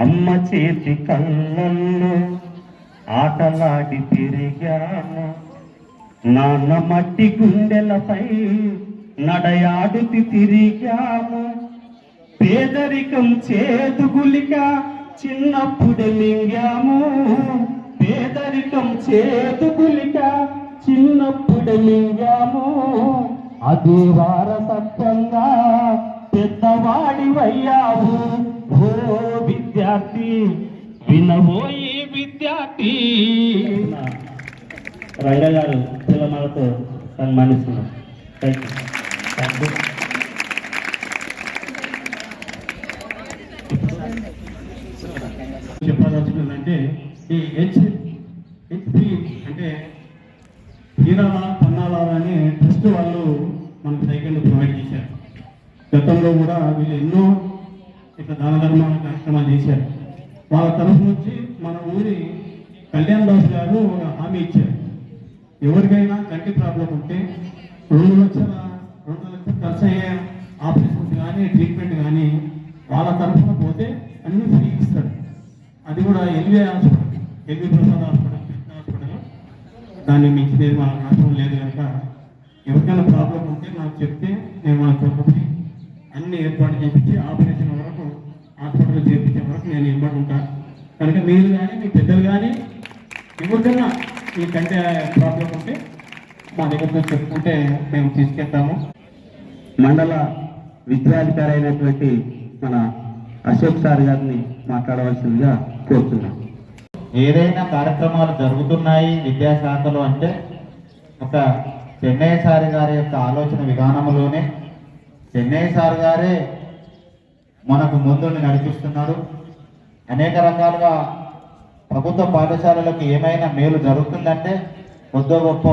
అమ్మ చేతి కళ్ళల్లో ఆటలాడి తిరిగాను. నాన్న మట్టి గుండెలపై నడయాడుతి తిరిగాము పేదరికం చేదుగులిక చిన్నప్పుడు మింగాము. పేదరికం చేదుగులిక చిన్నప్పుడు మింగాము. అది వారసత్వంగా పెద్దవాడివయ్యావు. ఓ విద్యార్థి వినబోయి విద్యార్థి. రంగ గారు పిల్లమాలతో సన్మానిస్తున్నాం థ్యాంక్ యూ థ్యాంక్ చెప్పదలుచుకుందంటే ఈ హెచ్ హెచ్పి అంటే హీరాల పన్నాల అని ట్రస్ట్ వాళ్ళు మనకు సైకిల్ ప్రొవైడ్ చేశారు. గతంలో కూడా వీళ్ళు ఎన్నో ఇట్లా దాన ధర్మాల కార్యక్రమాలు చేశారు. వాళ్ళ తరఫు నుంచి మన ఊరి కళ్యాణ్ దాస్ గారు ఒక హామీ ఇచ్చారు. ఎవరికైనా కంటి ప్రాబ్లం ఉంటే రెండు లక్షల రెండు లక్షలు ఖర్చు అయ్యే ఆపరేషన్స్ కానీ ట్రీట్మెంట్ కానీ వాళ్ళ తరఫున పోతే అన్ని ఫ్రీ ఇస్తారు. అది కూడా LV hospital LV Prasad hospital పెద్ద హాస్పిటల్. దాన్ని మించినది మన రాష్ట్రం లేదు కనుక ఎవరికైనా ప్రాబ్లం ఉంటే నాకు చెప్తే నేను వాళ్ళ తరఫుని అన్ని ఏర్పాటు చేయించి ఆపరేషన్ హాస్పిటల్ చేయించే వరకు నేను ఇవ్వడం ఉంటా కనుక మీరు కానీ మీ పెద్దలు కానీ ఎవరికైనా మీ కంటే ప్రాబ్లం ఉంటే మా దగ్గరతో చెప్పుకుంటే మేము తీసుకెళ్తాము. మండల విద్యాధికారి అయినటువంటి మన అశోక్ సార్ గారిని మాట్లాడవలసిందిగా కోరుతున్నాం. ఏదైనా కార్యక్రమాలు జరుగుతున్నాయి విద్యాశాఖలో అంటే ఒక చెన్నై సార్ గారి యొక్క ఆలోచన విధానంలోనే చెన్నై సార్ గారే మనకు ముందుని నడిపిస్తున్నాడు అనేక రకాలుగా ప్రభుత్వ పాఠశాలలకు ఏమైనా మేలు జరుగుతుందంటే కొద్దో గొప్ప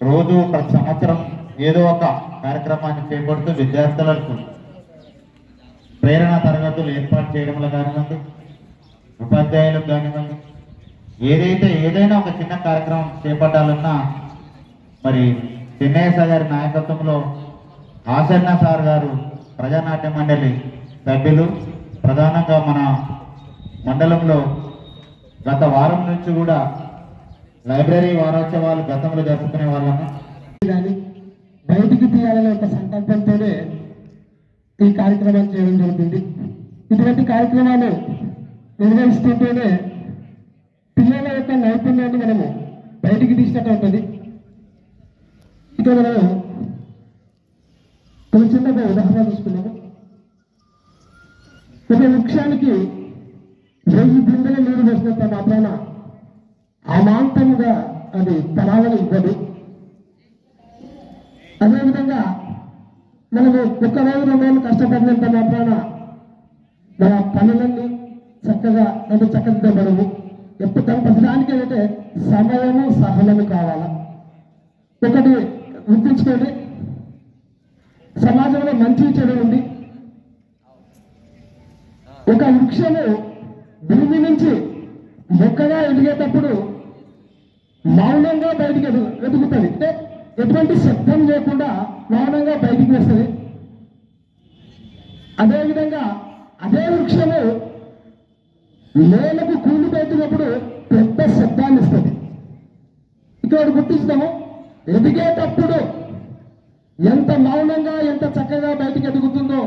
రోజు ప్రతి సంవత్సరం ఏదో ఒక కార్యక్రమాన్ని చేపడుతూ విద్యార్థులకు ప్రేరణ తరగతులు ఏర్పాటు చేయడంలో కానివ్వండి ఉపాధ్యాయులకు కానివ్వండి ఏదైతే ఏదైనా ఒక చిన్న కార్యక్రమం చేపట్టాలన్నా మరి చెన్నయ్య సార్ గారి నాయకత్వంలో ఆసన్న సార్ గారు ప్రజానాట్య మండలి సభ్యులు ప్రధానంగా మన మండలంలో గత వారం నుంచి కూడా లైబ్రరీ వారోత్సవాలు గతంలో జరుపుకునే వాళ్ళము. బయటికి తీయాలనే ఒక సంకల్పంతోనే ఈ కార్యక్రమాలు చేయడం జరుగుతుంది ఇటువంటి కార్యక్రమాలు నిర్వహిస్తుంటేనే పిల్లల యొక్క నైపుణ్యాన్ని మనము బయటికి తీసినట్టు ఉంటుంది. ఇక మనము ఒక చిన్న ఉదాహరణ చూసుకున్నాము ఒక వృక్షానికి వెయ్యి బిందెల నీరు వేసినంత మాత్రాన అమాంతంగా అది ఫలాలను ఇవ్వదు. అదేవిధంగా మనము ఒక్క రోజు రెండు రోజులు కష్టపడినంత మాత్రాన మన పనులన్నీ చక్కగా అంటే చక్కదిద్దబడవు. ఎప్పుడు తన ప్రతిదానికి ఏంటంటే సమయము సహనము కావాలా? ఒకటి గుర్తుంచుకోండి. సమాజంలో మంచి చెడు ఉంది. ఒక వృక్షము భూమి నుంచి మొక్కగా ఎదిగేటప్పుడు మౌనంగా బయటికి ఎదుగు ఎదుగుతుంది. అంటే ఎటువంటి శబ్దం లేకుండా మౌనంగా బయటికి వేస్తుంది. అదేవిధంగా అదే వృక్షము నేలకు కూలి పెట్టినప్పుడు పెద్ద శబ్దాన్ని ఇస్తుంది. ఇక్కడ గుర్తిస్తాము. ఎదిగేటప్పుడు ఎంత మౌనంగా ఎంత చక్కగా బయటికి ఎదుగుతుందో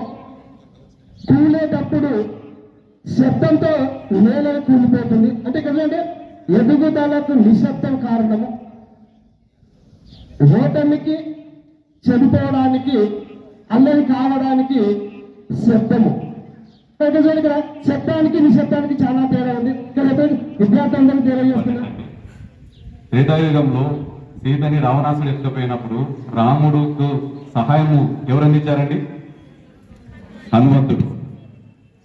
కూలేటప్పుడు శబ్దంతో నేల కూలిపోతుంది. అంటే ఇక్కడ అంటే ఎదుగుదలకు నిశ్శబ్దం కారణము. ఓటమికి చెడిపోవడానికి అల్లరి కావడానికి శబ్దము. చూడండి ఇక్కడ శబ్దానికి నిశ్శబ్దానికి చాలా తేడా ఉంది. ఇక్కడ విద్యార్థులందరూ తెలియజేస్తున్నా త్రేతాయుగంలో సీతని రావణాసుడు ఎత్తుకుపోయినప్పుడు రాముడుకు సహాయము ఎవరు అందించారండి? హనుమంతుడు.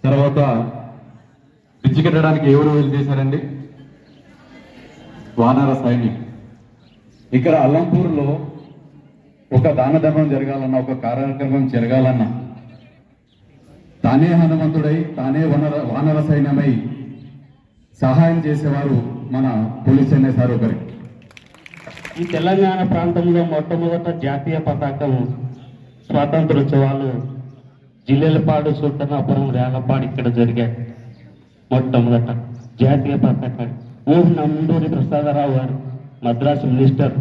తర్వాత పిచ్చికెట్టడానికి ఎవరు వెళ్ళి చేశారండి? వానర సైనిక్. ఇక్కడ అల్లంపూర్లో ఒక దాన ధర్మం జరగాలన్నా ఒక కార్యక్రమం జరగాలన్నా తానే హనుమంతుడై తానే వనర వానర సైన్యమై సహాయం చేసేవారు మన పోలీస్ అనే సార్ ఒకరి. ఈ తెలంగాణ ప్రాంతంలో మొట్టమొదట జాతీయ పతాకం స్వాతంత్రోత్సవాలు జిల్లెలపాడు సుట్టనాపురం రేగపాడు ఇక్కడ జరిగాయి. మొట్టమొదట జాతీయ పతాకాన్ని ఓం నందూరి ప్రసాదరావు గారు మద్రాసు మినిస్టర్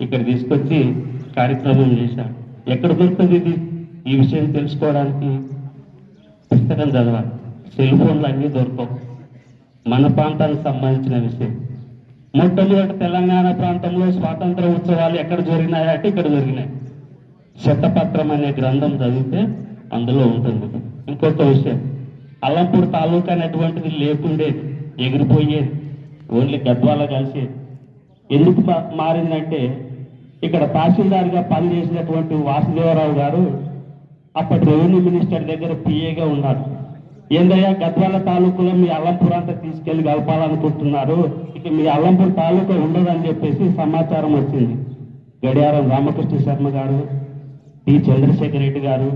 ఇక్కడ తీసుకొచ్చి కార్యక్రమం చేశారు. ఎక్కడ దొరుకుతుంది ఇది? ఈ విషయం తెలుసుకోవడానికి పుస్తకం చదవాలి. సెల్ ఫోన్లు అన్నీ దొరకవు. మన ప్రాంతానికి సంబంధించిన విషయం. మొట్టమొదటి తెలంగాణ ప్రాంతంలో స్వాతంత్ర ఉత్సవాలు ఎక్కడ జరిగినాయి అంటే ఇక్కడ జరిగినాయి. శతపత్రం అనే గ్రంథం చదివితే అందులో ఉంటుంది. ఇంకొక విషయం. అల్లంపూర్ తాలూకా అనేటువంటిది లేకుండేది ఎగిరిపోయేది ఓన్లీ గద్వాల కలిసేది. ఎందుకు మారిందంటే ఇక్కడ తహసీల్దార్గా పనిచేసినటువంటి వాసుదేవరావు గారు అప్పటి రెవెన్యూ మినిస్టర్ దగ్గర పిఏగా ఉన్నారు. ఏందయ్యా గద్వాల తాలూకులో మీ అల్లంపూర్ అంతా తీసుకెళ్ళి కలపాలనుకుంటున్నారు ఇక మీ అల్లంపూర్ తాలూకా ఉండదని చెప్పేసి సమాచారం వచ్చింది. గడియారం రామకృష్ణ శర్మ గారు టి చంద్రశేఖర్ రెడ్డి గారు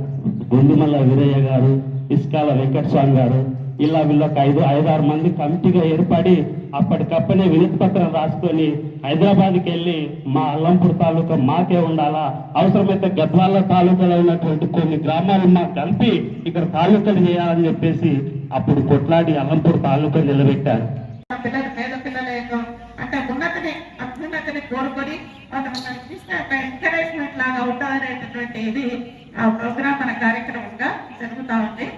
గుండుమల్ల వీరయ్య గారు ఇస్కాల వెంకటస్వామి గారు ఇలా వీళ్ళొక ఐదు ఐదారు మంది కమిటీగా ఏర్పడి అప్పటికప్పనే వినతి పత్రం రాసుకొని హైదరాబాద్కి వెళ్ళి మా అల్లంపూర్ తాలూకా మాకే ఉండాలా అవసరమైతే గద్వాల తాలూకాలో ఉన్నటువంటి కొన్ని గ్రామాలు మాకు కలిపి ఇక్కడ తాలూకాలు చేయాలని చెప్పేసి అప్పుడు కొట్లాడి అల్లంపూర్ తాలూకా నిలబెట్టారు. పిల్లలు పేద పిల్లల యొక్క ఉన్నతని అత్యున్నతని కోరుకొని వాళ్ళకి ఇస్తే ఒక ఎంకరేజ్మెంట్ లాగా ఉండాలనేటటువంటి ఇది ఆ ప్రోగ్రామ్ మన కార్యక్రమంగా జరుగుతూ ఉంది.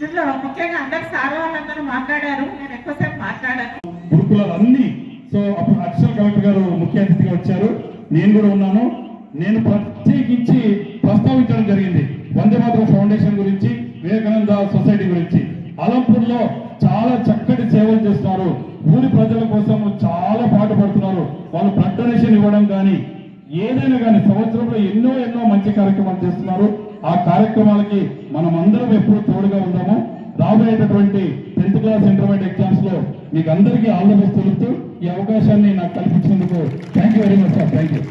దీనిలో ముఖ్యంగా అందరు సార్ వాళ్ళందరూ మాట్లాడారు నేను ఎక్కువసేపు మాట్లాడాను. గురుకులాలన్నీ. సో అప్పుడు అడిషనల్ కలెక్టర్ గారు ముఖ్య అతిథిగా వచ్చారు. నేను కూడా ఉన్నాను. నేను ప్రత్యేకించి ప్రస్తావించడం జరిగింది. వందే మాతరం ఫౌండేషన్ గురించి చేస్తున్నారు ఊరి ప్రజల కోసం చాలా పాటుపడుతున్నారు వాళ్ళు బ్లడ్ డొనేషన్ ఇవ్వడం కానీ ఏదైనా కానీ సంవత్సరంలో ఎన్నో ఎన్నో మంచి కార్యక్రమాలు చేస్తున్నారు. ఆ కార్యక్రమాలకి మనం అందరం ఎప్పుడు తోడుగా ఉందాము. రాబోయేటటువంటి టెన్త్ క్లాస్ ఇంటర్మీడియట్ ఎగ్జామ్స్లో మీకు అందరికీ ఆల్ ద బెస్ట్ తెలుపుతూ ఈ అవకాశాన్ని నాకు కల్పించినందుకు thank you very much sir thank you